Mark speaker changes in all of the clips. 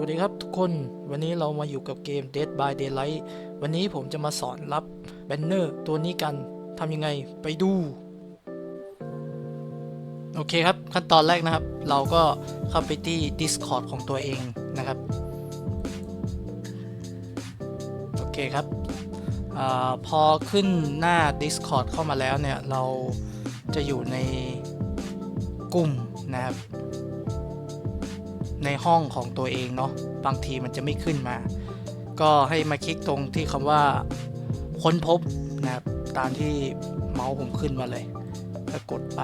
Speaker 1: วัสดีครับทุกคนวันนี้เรามาอยู่กับเกม Dead by Daylight วันนี้ผมจะมาสอนรับแบนเนอร์ตัวนี้กันทำยังไงไปดู โอเคครับ ขั้นตอนแรกนะครับ เราก็เข้าไปที่ Discord ของตัวเองนะครับ โอเคครับอพอขึ้นหน้า Discord เข้ามาแล้วเนี่ย เราจะอยู่ในกลุ่มนะครับ ในห้องของตัวเองเนาะบางทีมันจะไม่ขึ้นมา ก็ให้มาคลิกตรงที่คำว่าค้นพบนะครับตามที่เมาส์ผมขึ้นมาเลยก็กดไป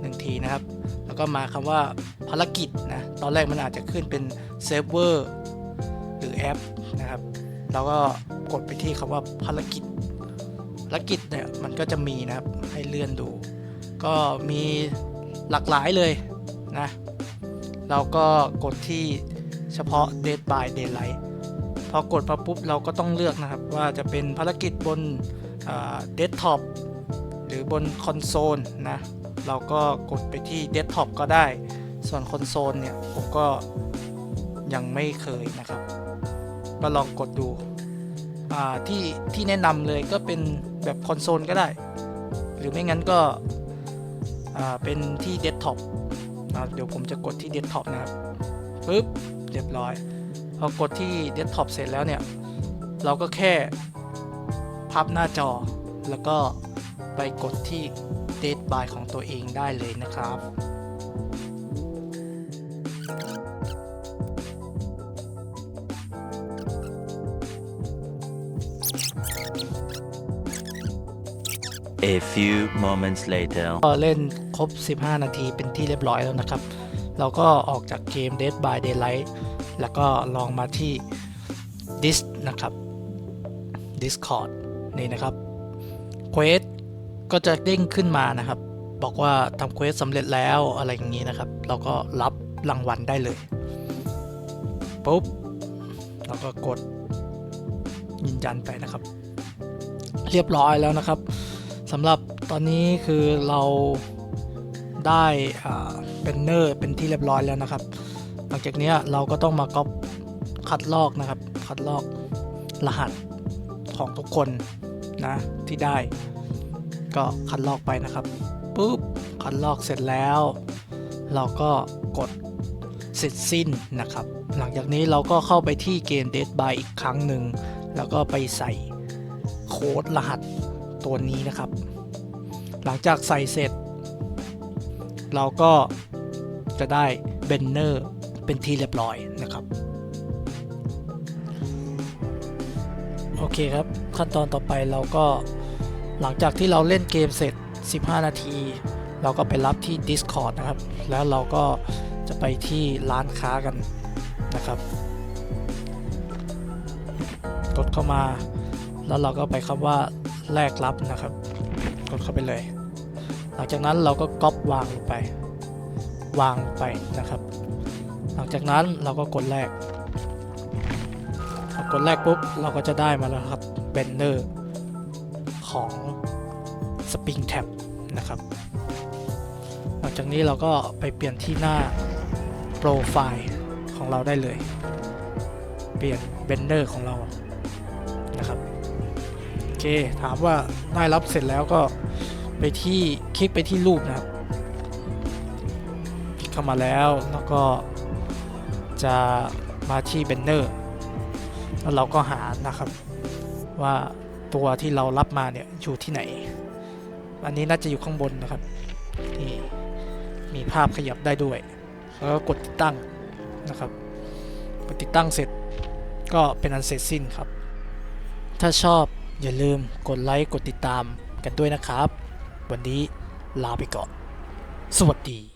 Speaker 1: หนึ่งทีนะครับ แล้วก็มาคำว่าภารกิจนะตอนแรกมันอาจจะขึ้นเป็นเซิร์ฟเวอร์หรือแอปนะครับเราก็กดไปที่คำว่าภารกิจภารกิจเนี่ยมันก็จะมีนะครับให้เลื่อนดู ก็มีหลากหลายเลยนะ เราก็กดที่เฉพาะ Dead by Daylight พอกดมาปุ๊บเราก็ต้องเลือกนะครับ ว่าจะเป็นภารกิจบนเดสก์ท็อปหรือบนคอนโซลนะเราก็กดไปที่เดสก์ท็อปก็ได้ ส่วนคอนโซลเนี่ยผมก็ยังไม่เคยนะครับ ก็ลองกดดูที่ที่แนะนำเลยก็เป็นแบบคอนโซลก็ได้ หรือไม่งั้นก็เป็นที่เดสก์ท็อป เดี๋ยวผมจะกดที่เดสก์ท็อปนะครับปึ๊บเรียบร้อยพอกดที่เดสก์ท็อปเสร็จแล้วเนี่ย เราก็แค่พับหน้าจอ แล้วก็ไปกดที่เดสบายของตัวเองได้เลยนะครับ
Speaker 2: A few moments later.
Speaker 1: ก็เล่นครบ 15 นาทีเป็นที่เรียบร้อยแล้วนะครับ เราก็ออกจากเกม Dead by Daylight แล้วก็ลองมาที่ Dis นะครับ Discord นี่นะครับเควสก็จะเด้งขึ้นมานะครับ บอกว่าทำเควสสำเร็จแล้วอะไรอย่างนี้นะครับ เราก็รับรางวัลได้เลยปุ๊บเราก็กดยืนยันไปนะครับ เรียบร้อยแล้วนะครับ สำหรับตอนนี้คือเราได้เป็นเนอร์เป็นที่เรียบร้อยแล้วนะครับ หลังจากนี้เราก็ต้องมาก๊อปคัดลอกนะครับ คัดลอกรหัสของทุกคนนะที่ได้ ก็คัดลอกไปนะครับปุ๊บคัดลอกเสร็จแล้ว เราก็กดเสร็จสิ้นนะครับ หลังจากนี้เราก็เข้าไปที่เกม Dead by อีกครั้งหนึ่ง แล้วก็ไปใส่โค้ดรหัส ตัวนี้นะครับ หลังจากใส่เสร็จ เราก็จะได้เบนเนอร์เป็นที่เรียบร้อยนะครับโอเคครับ ขั้นตอนต่อไปเราก็หลังจากที่เราเล่นเกมเสร็จ 15 นาที เราก็ไปรับที่ Discord นะครับ แล้วเราก็จะไปที่ร้านค้ากันนะครับ กดเข้ามา แล้วเราก็ไปคำว่า แลกรับนะครับ กดเข้าไปเลย หลังจากนั้นเราก็ก๊อปวางไป วางไปนะครับ หลังจากนั้นเราก็กดแลกกดแลกปุ๊บเราก็จะได้มาแล้วครับเบนเนอร์ของ Spring Tab นะครับ หลังจากนี้เราก็ไปเปลี่ยนที่หน้าโปรไฟล์ของเราได้เลย เปลี่ยนเบนเนอร์ของเรานะครับ เคถามว่าได้รับเสร็จแล้วก็ไปที่คลิกไปที่รูปนะครับ คลิกเข้ามาแล้วแล้วก็จะมาที่เบนเนอร์แล้วเราก็หานะครับว่าตัวที่เรารับมาเนี่ยอยู่ที่ไหน อันนี้น่าจะอยู่ข้างบนนะครับนี่มีภาพขยับได้ด้วย แล้วก็กดติดตั้งนะครับกดติดตั้งเสร็จก็เป็นอันเสร็จสิ้นครับ ถ้าชอบ อย่าลืมกดไลค์กดติดตามกันด้วยนะครับ วันนี้ลาไปก่อน สวัสดี